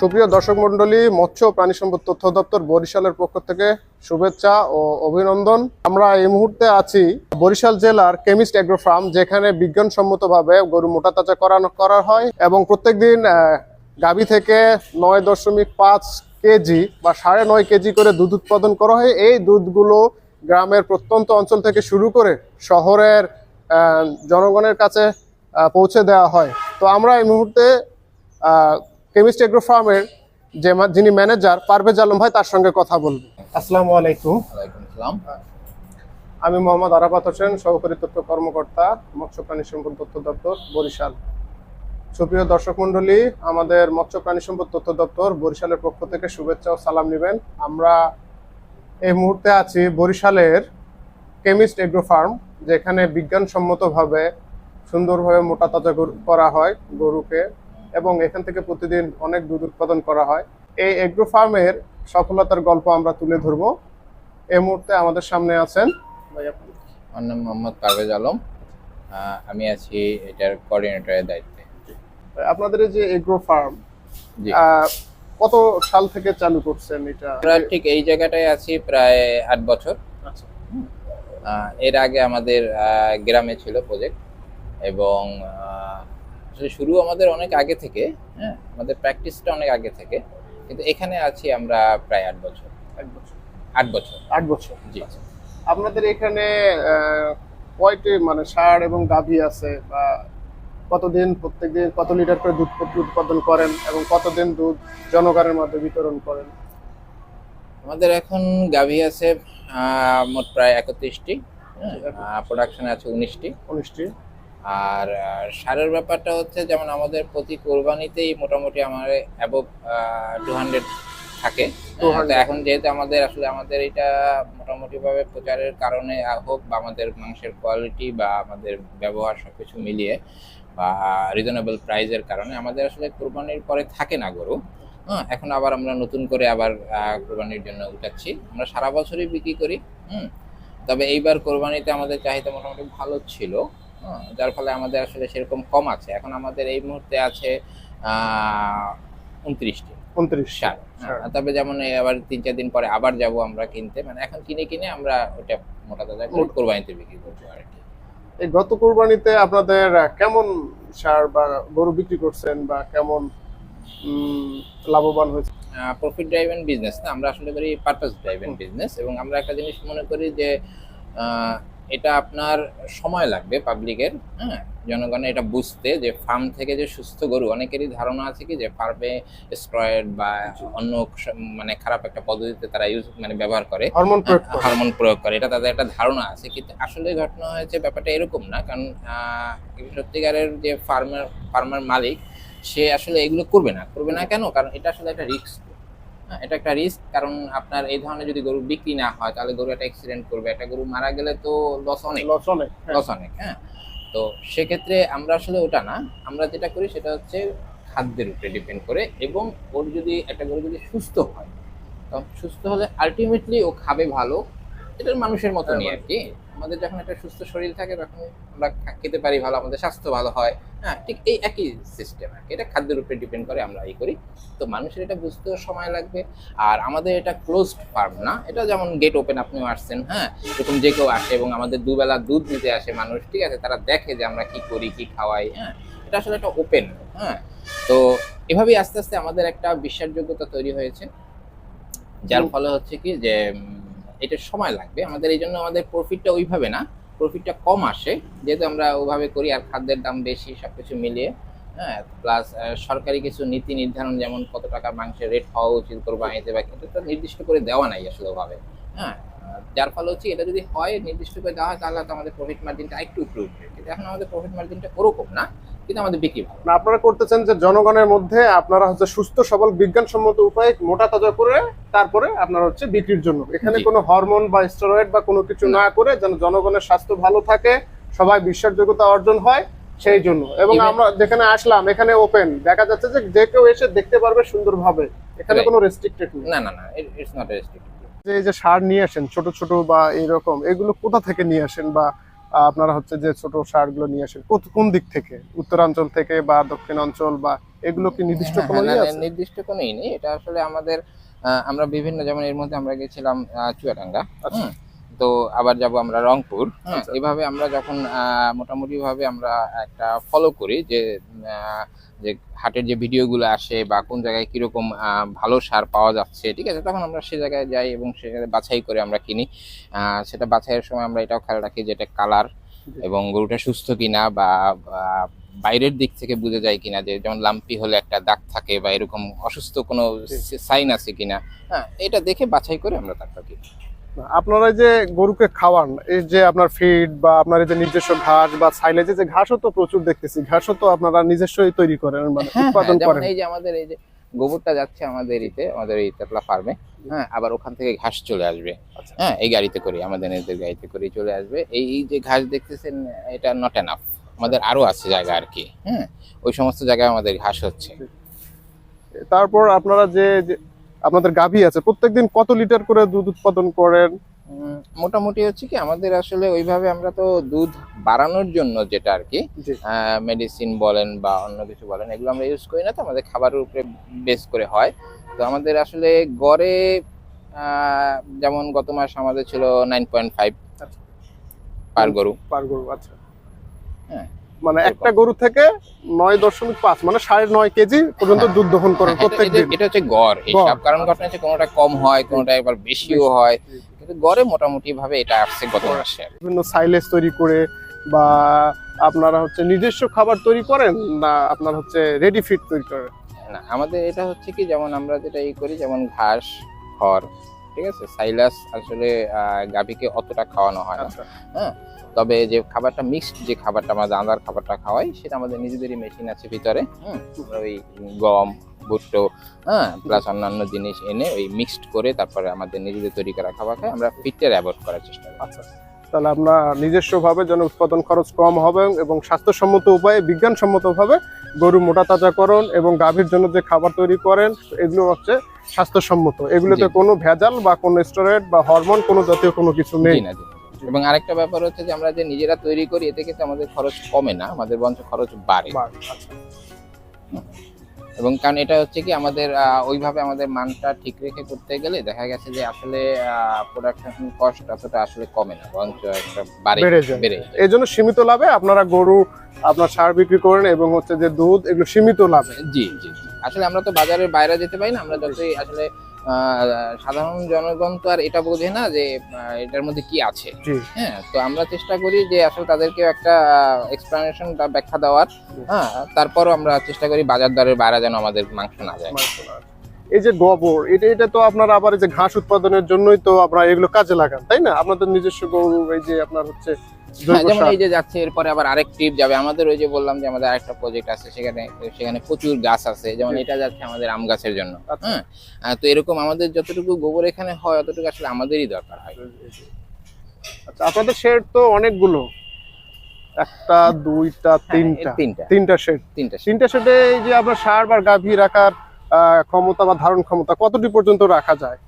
সুপ্রিয় দর্শক মন্ডলী মৎস্য প্রাণী সম্পদ তথ্য দপ্তর বরিশালের পক্ষ থেকে শুভেচ্ছা ও অভিনন্দন। আমরা এই মুহূর্তে আছি বরিশাল জেলার কেমিস্ট এগ্রো ফার্ম, যেখানে বিজ্ঞানসম্মতভাবে গরু মোটা তাজা করানো করা হয় এবং প্রত্যেকদিন গাভী থেকে নয় দশমিক পাঁচ কেজি বা সাড়ে নয় কেজি করে দুধ উৎপাদন করা হয়। এই দুধগুলো গ্রামের প্রত্যন্ত অঞ্চল থেকে শুরু করে শহরের জনগণের কাছে পৌঁছে দেওয়া হয়। তো আমরা এই মুহূর্তে কেমিস্ট এগ্রো ফার্মের যে যিনি ম্যানেজার পারভেজ আলম ভাই তার সঙ্গে কথা বলব। আসসালামু আলাইকুম। ওয়ালাইকুম আসসালাম। আমি মোহাম্মদ আরাফাত হোসেন সহকারী তথ্য কর্মকর্তা মৎস্য প্রাণী সম্পদ তথ্য দপ্তর বরিশাল। সুপ্রিয় দর্শক মন্ডলী আমাদের মৎস্য প্রাণী সম্পদ তথ্য দপ্তর বরিশালের পক্ষ থেকে শুভেচ্ছা ও সালাম নেবেন। আমরা এই মুহূর্তে আছি বরিশালের কেমিস্ট এগ্রো ফার্ম যেখানে বিজ্ঞানসম্মতভাবে সুন্দরভাবে মোটা তাজা গরু- করা হয় গরুকে। এবং এখান থেকে প্রতিদিন অনেক দুধ উৎপাদন করা হয়। এই এগ্রো ফার্মের সফলতার গল্প আমরা তুলে ধরবো। এই মুহূর্তে আমাদের সামনে আছেন ভাই আপনি। আমার নাম মোহাম্মদ পারভেজ আলম। আমি আছি এটার কোঅর্ডিনেটরের দায়িত্বে। আপনাদের এই যে এগ্রো ফার্ম কত সাল থেকে চালু করছেন এটা? আমরা ঠিক এই জায়গাটায় আছি প্রায় আট বছর। আচ্ছা। এর আগে আমাদের গ্রামে ছিল প্রজেক্ট এবং শুরু আমাদের অনেক আগে থেকে হ্যাঁ? আমাদের প্র্যাকটিসটা অনেক আগে থেকে। কিন্তু এখানে আছি আমরা প্রায় আট বছর। এক বছর। আট বছর। আট বছর। জি। আপনাদের এখানে কয়টি মানে ষাঁড় এবং গাভী আছে? বা কতদিন প্রত্যেকদিন কত লিটার করে দুধ উৎপাদন করেন এবং কতদিন দুধ জনগণের মধ্যে বিতরণ করেন? আমাদের এখন গাভী আছে মোট প্রায় একত্রিশটি প্রোডাকশনে আছে উনিশটি। উনিশটি। আর সারের ব্যাপারটা হচ্ছে যেমন আমাদের প্রতি কোরবানিতেই মোটামুটি আমার অ্যাবভ টু হান্ড্রেড থাকে। এখন যেহেতু আমাদের আসলে আমাদের এটা মোটামুটি ভাবে প্রচারের কারণে হোক বা আমাদের মাংসের কোয়ালিটি বা আমাদের ব্যবহার সবকিছু মিলিয়ে বা রিজনেবল প্রাইজের কারণে আমাদের আসলে কোরবানির পরে থাকে না গরু। হ্যাঁ এখন আবার আমরা নতুন করে আবার কোরবানির জন্য উঠাচ্ছি। আমরা সারা বছরই বিক্রি করি হুম। তবে এইবার কোরবানিতে আমাদের চাহিদা মোটামুটি ভালো ছিল। যার ফলে আমাদের আসলে সেরকম কম আছে। এখন আমাদের এই মুহূর্তে আছে উনত্রিশটি। উনত্রিশ সার। হ্যাঁ, তবে যেমন এই আবার তিন চার দিন পরে আবার যাব আমরা কিনতে। মানে এখন কিনে কিনে আমরা ওটা মোটা করে মোট- কোরবানিতে বিক্রি করব আর কি। এই গত কোরবানিতে আপনাদের কেমন সার বা গরু বিক্রি করছেন বা কেমন লাভবান হয়েছে? প্রফিট ড্রাইভেন বিজনেস না আমরা আসলে করি পারপাস ড্রাইভেন বিজনেস এবং আমরা একটা জিনিস মনে করি যে এটা আপনার সময় লাগবে পাবলিকের হ্যাঁ? জনগণের এটা বুঝতে যে ফার্ম থেকে যে সুস্থ গরু অনেকেরই ধারণা আছে কি যে ফার্মে স্ট্রয়েড বা অন্য মানে খারাপ একটা পদ্ধতিতে তারা ইউজ মানে ব্যবহার করে। হরমোন প্রয়োগ করে। হরমোন প্রয়োগ করে। এটা তাদের একটা ধারণা আছে। কিন্তু আসলে ঘটনা হয়েছে ব্যাপারটা এরকম না। কারণ সত্যিকারের যে ফার্মার ফার্মার মালিক সে আসলে এগুলো করবে না। করবে না কেন? কারণ এটা আসলে একটা রিস্ক এটা একটা রিস্ক কারণ আপনার এই ধরনের যদি গরু বিক্রি না হয় তাহলে গরু একটা অ্যাক্সিডেন্ট করবে। একটা গরু মারা গেলে তো লস অনেক। লস অনেক হ্যাঁ। লস অনেক হ্যাঁ। তো সেক্ষেত্রে আমরা আসলে ওটা না আমরা যেটা করি সেটা হচ্ছে খাদ্যের উপরে ডিপেন্ড করে এবং ওর যদি একটা গরু যদি সুস্থ হয় তো সুস্থ হলে আলটিমেটলি ও খাবে ভালো এটা মানুষের মতনই আর কি। আমাদের যখন একটা সুস্থ শরীর থাকে তখন আমরা খেতে পারি ভালো আমাদের স্বাস্থ্য ভালো হয়। হ্যাঁ ঠিক এই একই সিস্টেম আর কি। এটা খাদ্যের উপরে ডিপেন্ড করে আমরা এই করি। তো মানুষের এটা বুঝতেও সময় লাগবে। আর আমাদের এটা ক্লোজড ফার্ম না। এটা যেমন গেট ওপেন আপনিও আসছেন হ্যাঁ? এরকম যে কেউ আসে এবং আমাদের দুবেলা দুধ নিতে আসে মানুষ ঠিক আছে? তারা দেখে যে আমরা কি করি কি খাওয়াই হ্যাঁ? এটা আসলে একটা ওপেন হ্যাঁ? তো এভাবেই আস্তে আস্তে আমাদের একটা বিশ্বাসযোগ্যতা তৈরি হয়েছে। যার ফলে হচ্ছে কি যে এটা সময় লাগবে। আমাদের এই জন্য আমাদের প্রফিটটা ওইভাবে না। প্রফিটটা কম আসে। যেহেতু আমরা ওইভাবে করি আর খাদ্যের দাম বেশি, সবকিছু মিলিয়ে হ্যাঁ প্লাস সরকারি কিছু নীতি নির্ধারণ, যেমন কত টাকা মাংসের রেট হওয়া উচিত কোরবানিতে বা এটা তো নির্দিষ্ট করে দেওয়া নাই আসলে ওভাবে। হ্যাঁ যার ফলে হচ্ছে এটা যদি হয়, নির্দিষ্ট করে দেওয়া হয়, তাহলে তো আমাদের প্রফিট মার্জিনটা একটু একটু উঠবে কিন্তু এখন আমাদের প্রফিট মার্জিনটা ওরকম না। কিন্তু আমাদের বিক্রি না, আপনারা করতেছেন যে জনগণের মধ্যে আপনারা হচ্ছে সুস্থ সবল বিজ্ঞানসম্মত উপায়ে মোটা তাজা করে তারপরে আপনারা হচ্ছে বিক্রির জন্য। এখানে কোনো হরমোন বা স্টেরয়েড বা কোনো কিছু না করে যেন জনগণের স্বাস্থ্য ভালো থাকে সবাই বিশ্বাসযোগ্যতা অর্জন হয় সেই জন্য। এবং আমরা যেখানে আসলাম এখানে ওপেন দেখা যাচ্ছে যে যে কেউ এসে দেখতে পারবে সুন্দরভাবে। এখানে কোনো রেস্ট্রিক্টেড নেই। না না না ইটস নট রেস্ট্রিক্টেড যে যে সার নিয়ে আসেন ছোট ছোট বা এইরকম এগুলো কোথা থেকে নিয়ে আসেন বা আপনারা হচ্ছে যে ছোট সারগুলো নিয়ে আসেন। কোন দিক থেকে? উত্তরাঞ্চল থেকে বা দক্ষিণ অঞ্চল বা এগুলো কি নির্দিষ্ট হ্যাঁ, কোনো হ্যাঁ, নির্দিষ্ট কোনোই নেই। এটা আসলে আমাদের আহ, আমরা বিভিন্ন যেমন এর মধ্যে আমরা গেছিলাম আহ, চুয়াডাঙ্গা। আচ্ছা। তো আবার যাব আমরা রংপুর। হ্যাঁ আচ্ছা। এভাবে আমরা যখন আহ, মোটামুটি ভাবে আমরা একটা ফলো করি যে যে হাটের যে ভিডিওগুলো আসে বা কোন জায়গায় কীরকম ভালো সার পাওয়া যাচ্ছে ঠিক আছে তখন আমরা সে জায়গায় যাই এবং সেখানে বাছাই করে আমরা কিনি। সেটা বাছাইয়ের সময় আমরা এটাও খেয়াল রাখি যে এটা কালার এবং গরুটা সুস্থ কিনা বা বাইরের দিক থেকে বুঝে যায় কিনা যে যেমন লাম্পি হলে একটা দাগ থাকে বা এরকম অসুস্থ কোনো সাইন আছে কিনা। হ্যাঁ এটা দেখে বাছাই করে আমরা তারপর কিনি। আপনারা যে গরুকে খাওয়ান এই যে আপনার ফিড বা আপনার এই যে নিজস্ব ঘাস বা সাইলেজে যে ঘাসও তো প্রচুর দেখতেছি ঘাসও তো আপনারা নিজস্বই তৈরি করেন মানে হ্যাঁ, উৎপাদন হ্যাঁ, যেমন করেন। এই যে আমাদের এই যে গোবরটা যাচ্ছে আমাদের ইতে আমাদের এই তেতলা ফার্মে হ্যাঁ আবার ওখান থেকে ঘাস চলে আসবে। আচ্ছা। হ্যাঁ এই গাড়িতে করে আমাদের নিজেদের গাড়িতে করে চলে আসবে। এই যে ঘাস দেখতেছেন এটা নট এনাফ আমাদের আরও আছে জায়গা আর কি হ্যাঁ ওই সমস্ত জায়গায় আমাদের ঘাস হচ্ছে। তারপর আপনারা যে আপনাদের গাভী আছে প্রত্যেকদিন কত লিটার করে দুধ উৎপাদন করেন? মোটামুটি হচ্ছে কি আমাদের আসলে ওইভাবে আমরা তো দুধ বাড়ানোর জন্য যেটা আর কি মেডিসিন বলেন বা অন্য কিছু বলেন এগুলো আমরা ইউজ করি না তো আমাদের খাবারের উপরে বেস করে হয়। তো আমাদের আসলে গড়ে যেমন গত মাস আমাদের ছিল নাইন পয়েন্ট ফাইভ। পার গরু। পার গরু আচ্ছা। হ্যাঁ। মানে একটা গরু থেকে নয় দশমিক পাঁচ মানে সাড়ে নয় কেজি পর্যন্ত হ্যাঁ। দুধ দহন করেন হ্যাঁ, প্রত্যেক দিন এটা- হচ্ছে গড়। হিসাব কারণ ঘটনা হচ্ছে কোনোটা কম হয় কোনোটা একবার বেশিও হয়। কিন্তু গড়ে মোটামুটি ভাবে এটা আসছে গত মাসে। বিভিন্ন সাইলেজ তৈরি করে বা আপনারা হচ্ছে নিজস্ব খাবার তৈরি করেন না আপনার হচ্ছে রেডি ফিড তৈরি করেন? না আমাদের এটা হচ্ছে কি যেমন আমরা যেটা ই করি যেমন ঘাস খড় ঠিক আছে? সাইলাস আসলে গাভীকে অতটা খাওয়ানো হয় না। হ্যাঁ? তবে যে খাবারটা মিক্সড যে খাবারটা আমরা দানাদার খাবারটা খাওয়াই সেটা আমাদের নিজেদেরই মেশিন আছে ভিতরে আমরা ওই গম ভুট্টো হ্যাঁ? প্লাস অন্যান্য জিনিস এনে ওই মিক্সড করে তারপরে আমাদের নিজেদের তৈরি করা খাবার খাই আমরা ফিটটা অ্যাভয়েড করার চেষ্টা করি। আচ্ছা। তাহলে আপনার নিজস্বভাবে যেন উৎপাদন খরচ কম হবে এবং স্বাস্থ্যসম্মত উপায়ে বিজ্ঞানসম্মতভাবে গরু মোটা তাজাকরণ এবং গাভীর জন্য যে খাবার তৈরি করেন এগুলো হচ্ছে স্বাস্থ্যসম্মত। এগুলোতে কোনো ভেজাল বা কোনো স্টেরয়েড বা হরমোন কোনো জাতীয় কোনো কিছু নেই। না। এবং আরেকটা ব্যাপার হচ্ছে যে আমরা যে নিজেরা তৈরি করি এতে কিন্তু আমাদের খরচ কমে না আমাদের বঞ্চ খরচ বাড়ে আচ্ছা। এবং কারণ এটা হচ্ছে কি আমাদের ওইভাবে আমাদের মানটা ঠিক রেখে করতে গেলে দেখা গেছে যে আসলে প্রোডাকশন কস্ট অতটা আসলে কমে না বরঞ্চ একটা বাড়ে যায়। এই জন্য সীমিত লাভে আপনারা গরু আপনার সার বিক্রি করেন এবং হচ্ছে যে দুধ এগুলো সীমিত লাভে জি জি। আসলে আমরা তো বাজারের বাইরে যেতে পারি না আমরা যতই আসলে সাধারণ জনগণ তো আর এটা বোঝে না যে এটার মধ্যে কি আছে। হ্যাঁ তো আমরা চেষ্টা করি যে আসলে তাদেরকে একটা এক্সপ্লানেশন বা ব্যাখ্যা দেওয়ার। হ্যাঁ তারপরও আমরা চেষ্টা করি বাজার দরের বাইরে যেন আমাদের মাংস না যায়। এই যে গোবর এটা এটা তো আপনার আবার এই যে ঘাস উৎপাদনের জন্যই তো আপনারা এগুলো কাজে লাগান তাই না? আপনাদের নিজস্ব গরু এই যে আপনার হচ্ছে যেমন এই যে যাচ্ছে এরপরে আবার আরেক ট্রিপ যাবে। আমাদের ওই যে বললাম যে আমাদের আরেকটা প্রজেক্ট আছে সেখানে সেখানে প্রচুর গাছ আছে। যেমন এটা যাচ্ছে আমাদের আম গাছের জন্য। হ্যাঁ তো এরকম আমাদের যতটুকু গোবর এখানে হয় অতটুকু আসলে আমাদেরই দরকার হয়। আচ্ছা আপনাদের শেড তো অনেকগুলো। একটা দুইটা হ্যাঁ, তিনটা। তিনটা। তিনটা শেড তিনটা তিনটা শেডে এই যে আপনার সার বা গাভী রাখার ক্ষমতা বা ধারণ ক্ষমতা কতটি পর্যন্ত রাখা যায়?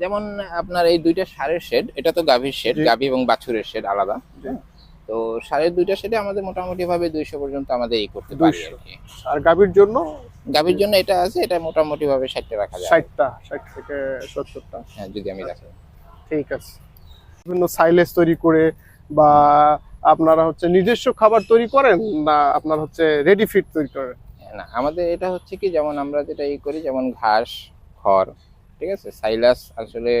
যেমন আপনার এই দুইটা সারের শেড এটা তো গাভীর শেড গাভী এবং বাছুরের শেড আলাদা। তো সারের দুইটা শেডে আমাদের মোটামুটি ভাবে দুইশো পর্যন্ত আমাদের এই করতে পারি 200 আর আর গাভীর জন্য? গাভীর জন্য এটা আছে এটা মোটামুটি ভাবে ষাটটা রাখা যায়। ষাটটা ষাট থেকে সত্তরটা। হ্যাঁ যদি আমি রাখি। ঠিক আছে। বিভিন্ন সাইলেজ তৈরি করে বা আপনারা হচ্ছে নিজস্ব খাবার তৈরি করেন না আপনার হচ্ছে রেডি ফিড তৈরি করেন? না আমাদের এটা হচ্ছে কি যেমন আমরা যেটা ই করি যেমন ঘাস খড় ঠিক আছে? সাইলাস আসলে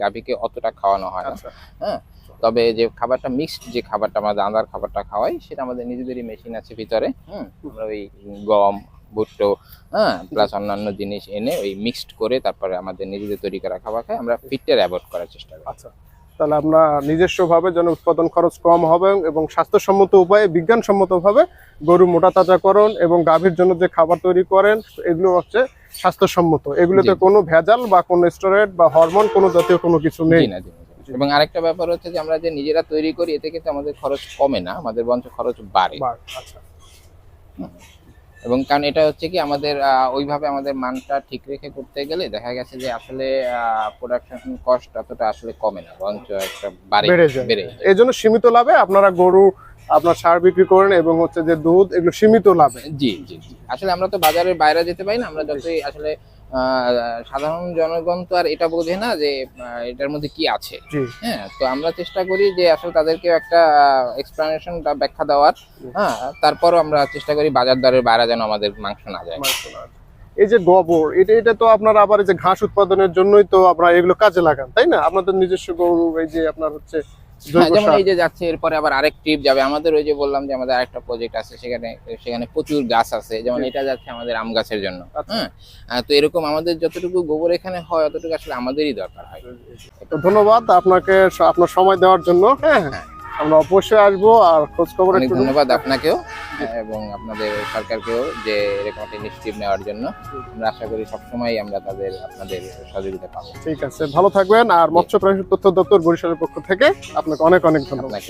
গাভীকে অতটা খাওয়ানো হয় না। আচ্ছা। তবে যে খাবারটা মিক্সড যে খাবারটা আমরা দানাদার খাবারটা খাওয়াই সেটা আমাদের নিজেদেরই মেশিন আছে ভিতরে হুম? আমরা ওই গম ভুট্টো হ্যাঁ? প্লাস অন্যান্য জিনিস এনে ওই মিক্সড করে তারপরে আমাদের নিজেদের তৈরি করা খাবার খাই আমরা ফিটটা অ্যাভয়েড করার চেষ্টা করি। আচ্ছা। তাহলে আপনার নিজস্বভাবে যেন উৎপাদন খরচ কম হবে এবং স্বাস্থ্যসম্মত উপায়ে বিজ্ঞানসম্মতভাবে গরু মোটা তাজাকরণ এবং গাভীর জন্য যে খাবার তৈরি করেন এগুলো হচ্ছে স্বাস্থ্যসম্মত এগুলোতে কোনো ভেজাল বা কোনো স্টেরয়েড বা হরমোন কোনো জাতীয় কোনো কিছু নেই না। এবং আরেকটা ব্যাপার হচ্ছে যে আমরা যে নিজেরা তৈরি করি এতে কিন্তু আমাদের খরচ কমে না আমাদের বরঞ্চ খরচ বাড়ে আচ্ছা এবং কারণ এটা হচ্ছে কি আমাদের ওইভাবে আমাদের মানটা ঠিক রেখে করতে গেলে দেখা গেছে যে আসলে প্রোডাকশন কস্ট অতটা আসলে কমে না বরঞ্চ একটা বাড়ে। বেড়ে যায়। এই জন্য সীমিত লাভে আপনারা গরু আপনার সার বিক্রি করেন এবং হচ্ছে যে দুধ এগুলো সীমিত লাভে। জি জি আসলে আমরা তো বাজারের বাইরে যেতে পারি না আমরা যতই আসলে সাধারণ জনগণ তো আর এটা বোঝে না যে এটার মধ্যে কি আছে। হ্যাঁ তো আমরা চেষ্টা করি যে আসলে তাদেরকে একটা এক্সপ্লানেশন বা ব্যাখ্যা দেওয়ার। হ্যাঁ তারপরও আমরা চেষ্টা করি বাজার দরের বাইরে যেন আমাদের মাংস না যায়। এই যে গোবর এটা এটা তো আপনার আবার এই যে ঘাস উৎপাদনের জন্যই তো আপনারা এগুলো কাজে লাগান তাই না? আপনাদের নিজস্ব গরু এই যে আপনার হচ্ছে যেমন এই যে যাচ্ছে এরপরে আবার আরেক ট্রিপ যাবে। আমাদের ওই যে বললাম যে আমাদের আরেকটা প্রজেক্ট আছে সেখানে সেখানে প্রচুর গাছ আছে। যেমন এটা যাচ্ছে আমাদের আম গাছের জন্য। হ্যাঁ তো এরকম আমাদের যতটুকু গোবর এখানে হয় অতটুকু আসলে আমাদেরই দরকার হয়। তো ধন্যবাদ আপনাকে আপনার সময় দেওয়ার জন্য। হ্যাঁ। আমরা অবশ্যই আসব আর খোঁজ খবর অনেক ধন্যবাদ আপনাকেও এবং আপনাদের সরকারকেও যে এরকম একটা ইনিশিয়েটিভ নেওয়ার জন্য। আমরা আশা করি সবসময় আমরা তাদের আপনাদের সহযোগিতা পাবো। ঠিক আছে ভালো থাকবেন। আর মৎস্য প্রাণী তথ্য দপ্তর বরিশালের পক্ষ থেকে আপনাকে অনেক অনেক ধন্যবাদ।